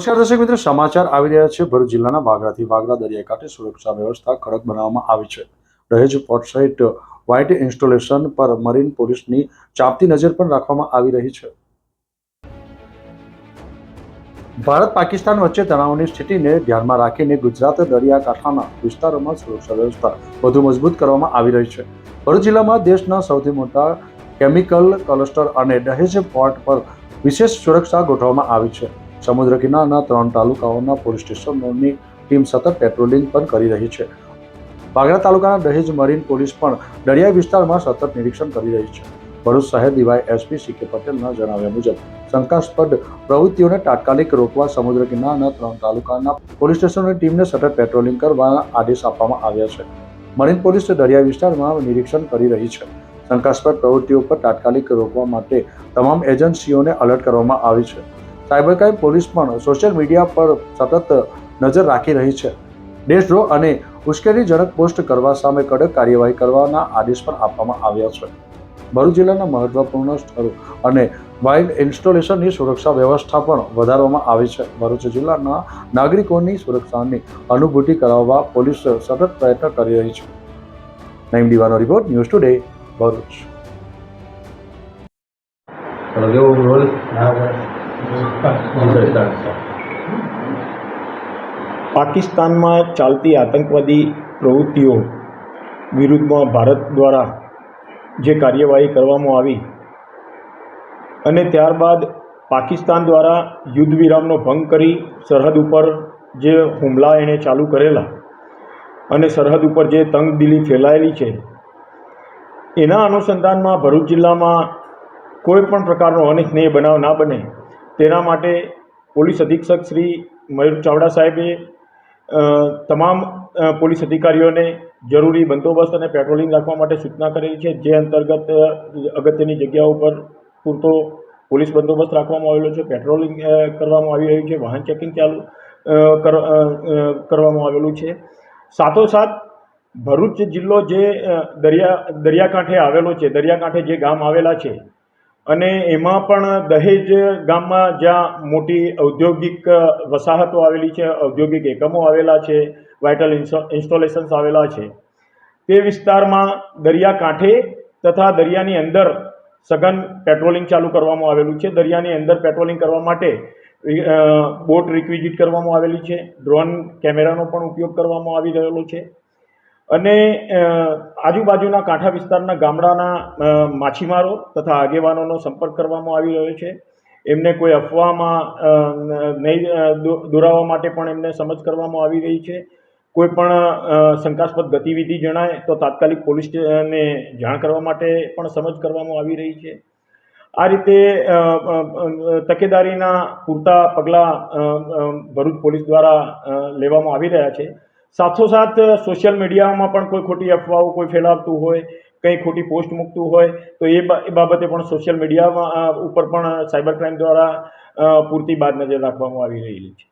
નમસ્કાર દર્શક મિત્રો, સમાચાર આવી રહ્યા છે. ભરૂચ જિલ્લાના વાગરાથી વાગરા દરિયાકાંઠે સુરક્ષા વ્યવસ્થા કડક બનાવવામાં આવી છે. દહેજ પોર્ટ સહિત વ્હાઇટ ઇન્સ્ટોલેશન પર મરીન પોલીસની ચાંપતી નજર પણ રાખવામાં આવી રહી છે. ભારત પાકિસ્તાન વચ્ચે તણાવની સ્થિતિને ધ્યાનમાં રાખીને ગુજરાત દરિયાકાંઠાના વિસ્તારોમાં સુરક્ષા વ્યવસ્થા વધુ મજબૂત કરવામાં આવી રહી છે. ભરૂચ જિલ્લામાં દેશના સૌથી મોટા કેમિકલ, ક્લસ્ટર અને દહેજ પોર્ટ પર વિશેષ સુરક્ષા ગોઠવવામાં આવી છે. સમુદ્ર કિનારના ત્રણ તાલુકાઓના પોલીસ સ્ટેશનોની ટીમ સતત પેટ્રોલિંગ પણ કરી રહી છે. બાગરા તાલુકાના દહેજ મરીન પોલીસ પણ દરિયાઈ વિસ્તારમાં સતત નિરીક્ષણ કરી રહી છે. ભરૂચ શહેર ડીવાય એસપી સી કે પટેલના જણાવ્યા મુજબ, શંકાસ્પદ પ્રવૃત્તિઓને તાત્કાલિક રોકવા સમુદ્ર કિનારના ત્રણ તાલુકાના પોલીસ સ્ટેશનોની ટીમને સતત પેટ્રોલિંગ કરવાના આદેશ આપવામાં આવ્યા છે. મરીન પોલીસ દરિયાઈ વિસ્તારમાં નિરીક્ષણ કરી રહી છે. શંકાસ્પદ પ્રવૃત્તિઓ પર તાત્કાલિક રોકવા માટે તમામ એજન્સીઓને અલર્ટ કરવામાં આવી છે. સાયબર ક્રાઇમ પોલીસ પણ સોશિયલ મીડિયા પર સતત નજર રાખી રહી છે. દેશદ્રોહ અને ઉશ્કેરણીજનક પોસ્ટ કરવા સામે કડક કાર્યવાહી કરવાના આદેશ પણ આપવામાં આવ્યા છે. ભરૂચ જિલ્લાના મહત્વપૂર્ણ સ્થળો અને વાઇલ્ડ ઇન્સ્ટોલેશનની સુરક્ષા વ્યવસ્થા પણ વધારવામાં આવી છે. ભરૂચ જિલ્લાના નાગરિકોની સુરક્ષાની અનુભૂતિ કરાવવા પોલીસ સતત પ્રયત્ન કરી રહી છે. Naeem દીવાનો report News Today Bharuch. overall, પાકિસ્તાનમાં ચાલતી આતંકવાદી પ્રવૃત્તિઓ વિરુદ્ધમાં ભારત દ્વારા જે કાર્યવાહી કરવામાં આવી અને ત્યારબાદ પાકિસ્તાન દ્વારા યુદ્ધ વિરામનો ભંગ કરી સરહદ ઉપર જે હુમલા એણે ચાલુ કરેલા અને સરહદ ઉપર જે તંગદિલી ફેલાયેલી છે, એના અનુસંધાનમાં ભરૂચ જિલ્લામાં કોઈ પણ પ્રકારનો અનિચ્છનીય બનાવ ના બને તેના માટે પોલીસ અધિક્ષક શ્રી મયુર ચાવડા સાહેબે તમામ પોલીસ અધિકારીઓને જરૂરી બંદોબસ્ત અને પેટ્રોલિંગ રાખવા માટે સૂચના કરેલી છે, જે અંતર્ગત અગત્યની જગ્યાઓ પર પૂરતો પોલીસ બંદોબસ્ત રાખવામાં આવેલો છે, પેટ્રોલિંગ કરવામાં આવી રહ્યું છે, વાહન ચેકિંગ ચાલુ કરવામાં આવેલું છે. સાથોસાથ, ભરૂચ જિલ્લો જે દરિયા, દરિયાકાંઠે આવેલો છે, દરિયાકાંઠે જે ગામ આવેલા છે અને એમાં પણ દહેજ ગામમાં જ્યાં મોટી ઔદ્યોગિક વસાહતો આવેલી છે, ઔદ્યોગિક એકમો આવેલા છે વાઇટલ ઇન્સ્ટોલેશન્સ આવેલા છે, તે વિસ્તારમાં દરિયાકાંઠે તથા દરિયાની અંદર સઘન પેટ્રોલિંગ ચાલુ કરવામાં આવેલું છે. દરિયાની અંદર પેટ્રોલિંગ કરવા માટે બોટ રિક્વિઝિટ કરવામાં આવેલી છે. ડ્રોન કેમેરાનો પણ ઉપયોગ કરવામાં આવી રહેલો છે. અને આજુબાજુના કાંઠા વિસ્તારના ગામડાના માછીમારો તથા આગેવાનોનો સંપર્ક કરવામાં આવી રહ્યો છે. એમને કોઈ અફવામાં નહીં દોરાવા માટે પણ એમને સમજ કરવામાં આવી રહી છે. કોઈ પણ શંકાસ્પદ ગતિવિધિ જણાય તો તાત્કાલિક પોલીસ ને જાણ કરવા માટે પણ સમજ કરવામાં આવી રહી છે. આ રીતે તકેદારીના પૂરતા પગલાં ભરૂચ પોલીસ દ્વારા લેવામાં આવી રહ્યા છે. સાથોસાથ સોશિયલ મીડિયામાં પણ કોઈ ખોટી અફવાઓ, કોઈ ફેલાવતું હોય, કંઈ ખોટી પોસ્ટ મૂકતું હોય, તો એ એ બાબતે પણ સોશિયલ મીડિયામાં ઉપર પણ સાયબર ક્રાઇમ દ્વારા પૂરતી બાદ નજર રાખવામાં આવી રહેલી છે.